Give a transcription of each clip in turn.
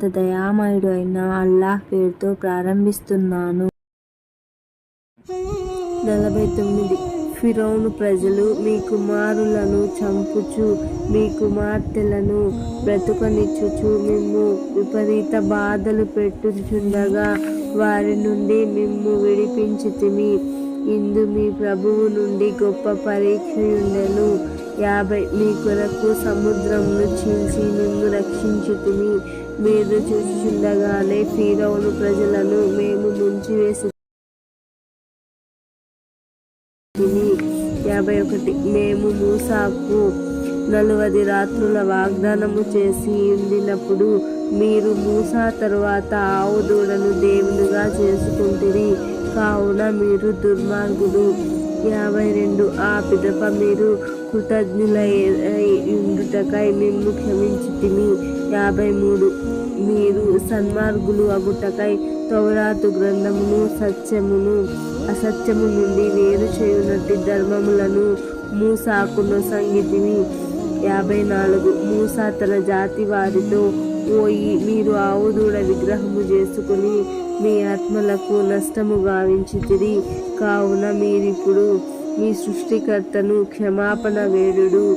అత్యంత దయామయుడు అయిన అల్లాహ్ పేరుతో ప్రారంభిస్తున్నాను. నలభై తొమ్మిది. ఫిరౌను ప్రజలు మీ కుమారులను చంపుచు మీ కుమార్తెలను బ్రతుకనిచ్చుచు మిమ్ము విపరీత బాధలు పెట్టుచుండగా వారి నుండి మిమ్ము విడిపించితిమి. ఇందు మీ ప్రభువు నుండి గొప్ప పరీక్షయుండెను. యాభై మీ కొరకు సముద్రమును చీల్చి నిన్ను రక్షించుతిమి. మీరు చూచుచుండగానే ఫీరౌను ప్రజలను మేము ముంచివేసి వేసి యాభై ఒకటి మేము మూసాకు నలువది రాత్రుల వాగ్దానము చేసి ఉండినప్పుడు మీరు మూసా తరువాత ఆవు దూడను దేవునిగా చేసుకుంటుంది కావున మీరు దుర్మార్గుడు యాభై రెండు ఆ పిదప మీరు కృతజ్ఞులై ఉండుటకై మిమ్ము క్షమించితిమి. యాభై మూడు మీరు సన్మార్గులు అగుటకై తౌరాతు గ్రంథమును సత్యమును అసత్యము నుండి వేరు చేయునట్టి ధర్మములను మూసాకును సంగీతిని యాభై నాలుగు మూసా తన జాతి వారితో పోయి మీరు ఆవుదూడ విగ్రహము చేసుకుని మీ ఆత్మలకు నష్టము గావించితిరి. కావున మీరిప్పుడు మీ సృష్టికర్తను క్షమాపణ వేడుడు.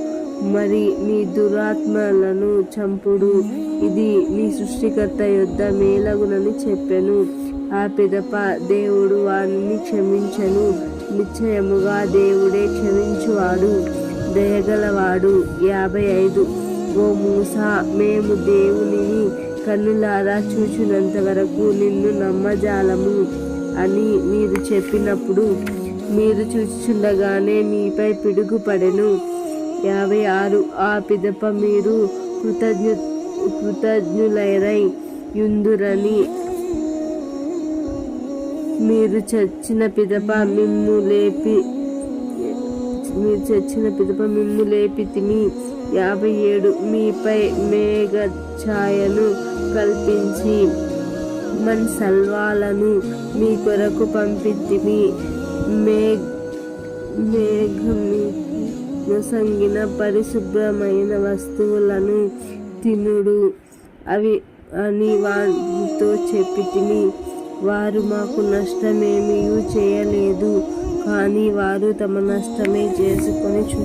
మరి మీ దురాత్మలను చంపుడు. ఇది మీ సృష్టికర్త యొద్ద మేలగునని చెప్పెను. ఆ పిదప దేవుడు వారిని క్షమించను. నిశ్చయముగా దేవుడే క్షమించువాడు. దయగలవాడు. యాభై ఐదు. ఓ మూసా మేము దేవునిని కన్నులారా చూచినంత వరకు నిన్ను నమ్మజాలము అని మీరు చెప్పినప్పుడు మీరు చూచుచుండగానే మీపై పిడుగు పడెను యాభై ఆరు ఆ పిదప మీరు కృతజ్ఞ కృతజ్ఞులైరై యుందురని మీరు చచ్చిన పిదప మిమ్ము లేపి మీరు చచ్చిన పిదప మిమ్ము లేపి తిని యాభై ఏడు మీపై మేఘ ఛాయను కల్పించి మన్ సల్వాలను మీ కొరకు పంపితిమి మేఘ మేఘమి సంగిన పరిశుభ్రమైన వస్తువులను తినుడు. అవి అని వారితో చెప్పితిమి వారు మాకు నష్టమేమీ చేయలేదు కానీ వారు తమ నష్టమే చేసుకొని చూ